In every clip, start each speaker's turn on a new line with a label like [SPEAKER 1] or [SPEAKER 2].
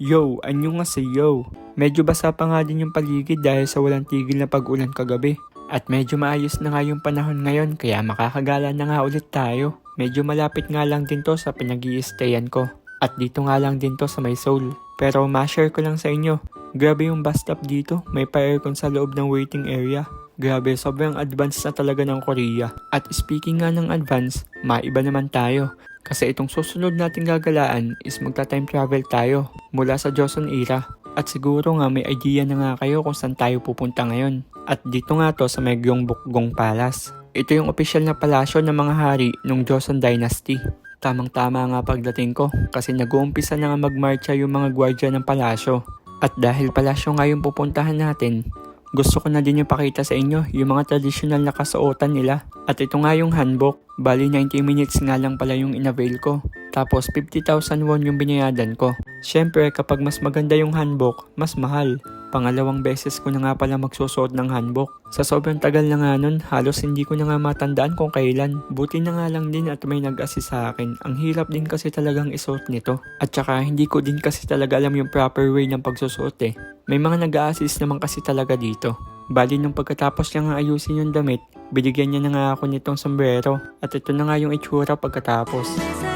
[SPEAKER 1] Yo, anyo nga si Yo. Medyo basa pa nga din yung paligid dahil sa walang tigil na pag-ulan kagabi. At medyo maayos na nga yung panahon ngayon kaya makakagala na nga ulit tayo. Medyo malapit nga lang din to sa pinag ko. At dito nga lang din to sa may soul. Pero ma-share ko lang sa inyo. Grabe yung stop dito. May pa-aircon sa loob ng waiting area. Grabe, sobrang advanced na talaga ng Korea. At speaking nga ng advance, maiba naman tayo. Kasi itong susunod nating gagalaan is magta-time travel tayo mula sa Joseon era. At siguro nga may idea na nga kayo kung saan tayo pupunta ngayon. At dito nga to sa may Gyeongbokgung Palace. Ito yung official na palasyo ng mga hari ng Joseon Dynasty. Tamang-tama nga pagdating ko kasi nag-uumpisa na nga magmarcha yung mga gwardya ng palasyo. At dahil palasyo nga yung pupuntahan natin, gusto ko na din yung pakita sa inyo yung mga traditional na kasuotan nila. At ito nga yung hanbok. Bali 90 minutes nga lang pala yung inavail ko. Tapos 50,000 won yung binayadan ko. Syempre kapag mas maganda yung hanbok, mas mahal. Pangalawang beses ko na nga pala magsusuot ng hanbok. Sa sobrang tagal na nga nun, halos hindi ko na nga matandaan kung kailan. Buti na nga lang din at may nag-assist sa akin. Ang hirap din kasi talagang isuot nito. At saka hindi ko din kasi talaga alam yung proper way ng pagsusuot eh. May mga nag-assist naman kasi talaga dito. Bali nung pagkatapos niya nga ayusin yung damit, binigyan niya na nga ako nitong sombrero. At ito na nga yung itsura pagkatapos.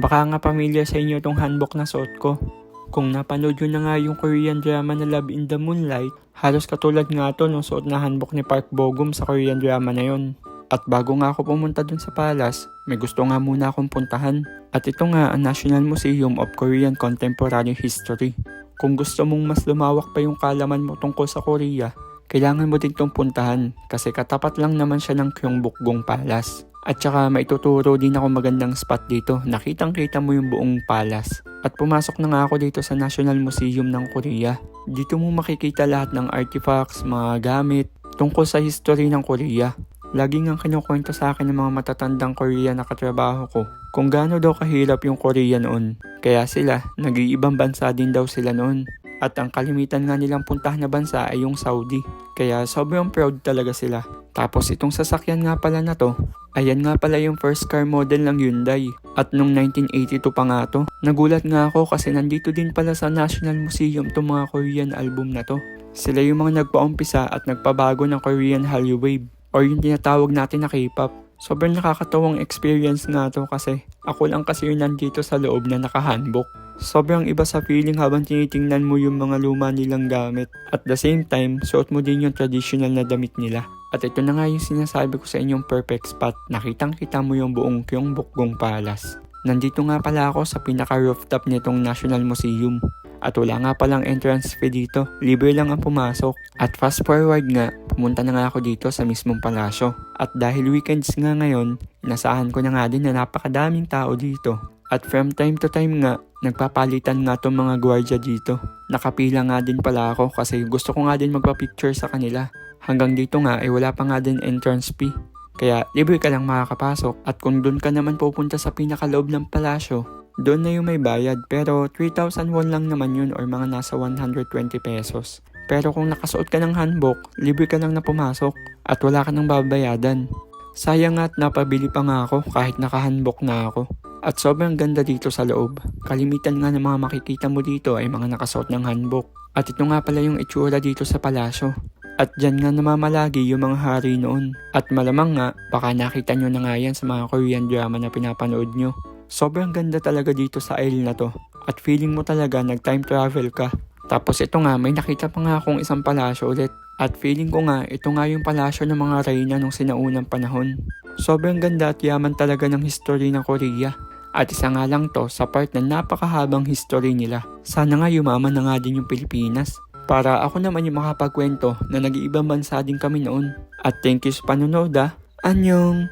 [SPEAKER 1] Baka nga pamilya sa inyo itong hanbok na suot ko. Kung napanood nyo na nga yung Korean drama na Love in the Moonlight, halos katulad nga to nung suot na hanbok ni Park Bogum sa Korean drama na yon. At bago nga ako pumunta dun sa palace, may gusto nga muna akong puntahan. At ito nga ang National Museum of Korean Contemporary History. Kung gusto mong mas lumawak pa yung kalaman mo tungkol sa Korea, kailangan mo din itong puntahan kasi katapat lang naman siya ng Gyeongbokgung Palace. At saka maituturo din ako magandang spot dito. Nakitang kita mo yung buong palace. At pumasok na nga ako dito sa National Museum ng Korea. Dito mo makikita lahat ng artifacts, mga gamit, tungkol sa history ng Korea. Lagi nga kinukwento sa akin ng mga matatandang Korea na katrabaho ko kung gaano daw kahirap yung Korea noon. Kaya sila, nag-iibang bansa din daw sila noon. At ang kalimitan nga nilang puntahan na bansa ay yung Saudi. Kaya sobrang proud talaga sila. Tapos itong sasakyan nga pala na to, ayan nga pala yung first car model ng Hyundai. At nung 1982 pa nga to, nagulat nga ako kasi nandito din pala sa National Museum itong mga Korean album na to. Sila yung mga nagpaumpisa at nagpabago ng Korean Hallyu Wave or yung tinatawag natin na K-pop. Sobrang nakakatawang experience nga to kasi ako lang kasi yung nandito sa loob na nakahandbook. Sobrang iba sa feeling habang tinitingnan mo yung mga luma nilang gamit. At the same time, suot mo din yung traditional na damit nila. At ito na nga yung sinasabi ko sa inyong perfect spot. Nakitang kita mo yung buong Gyeongbokgung Palace. Nandito nga pala ako sa pinaka rooftop nitong National Museum. At wala nga palang entrance fee dito. Libre lang ang pumasok. At fast forward nga, pumunta na nga ako dito sa mismong palasyo. At dahil weekends nga ngayon, inasahan ko na nga din na napakadaming tao dito. At from time to time nga, nagpapalitan nga tong mga gwardiya dito. Nakapila nga din pala ako kasi gusto ko nga din magpa-picture sa kanila. Hanggang dito nga ay wala pa nga din entrance fee. Kaya libre ka lang makakapasok at kung doon ka naman pupunta sa pinakaloob ng palasyo, doon na yung may bayad pero 3,000 won lang naman yun or mga nasa 120 pesos. Pero kung nakasuot ka ng hanbok, libre ka lang na pumasok at wala ka nang babayadan. Sayang at napabili pa nga ako kahit nakahanbok na ako. At sobrang ganda dito sa loob. Kalimitan nga ng mga makikita mo dito ay mga nakasuot ng hanbok. At ito nga pala yung itsura dito sa palasyo. At dyan nga namamalagi yung mga hari noon. At malamang nga, baka nakita nyo na nga yan sa mga Korean drama na pinapanood nyo. Sobrang ganda talaga dito sa isle na to. At feeling mo talaga nag-time travel ka. Tapos ito nga, may nakita pa nga akong isang palasyo ulit. At feeling ko nga, ito nga yung palasyo ng mga reyna nung sinaunang panahon. Sobrang ganda at yaman talaga ng history ng Korea. At isa nga lang to sa part na napakahabang history nila. Sana nga yumaman na nga din yung Pilipinas. Para ako naman yung makapagkwento na nag-iibang bansa din kami noon. At thank you sa panonood ah. Anyong!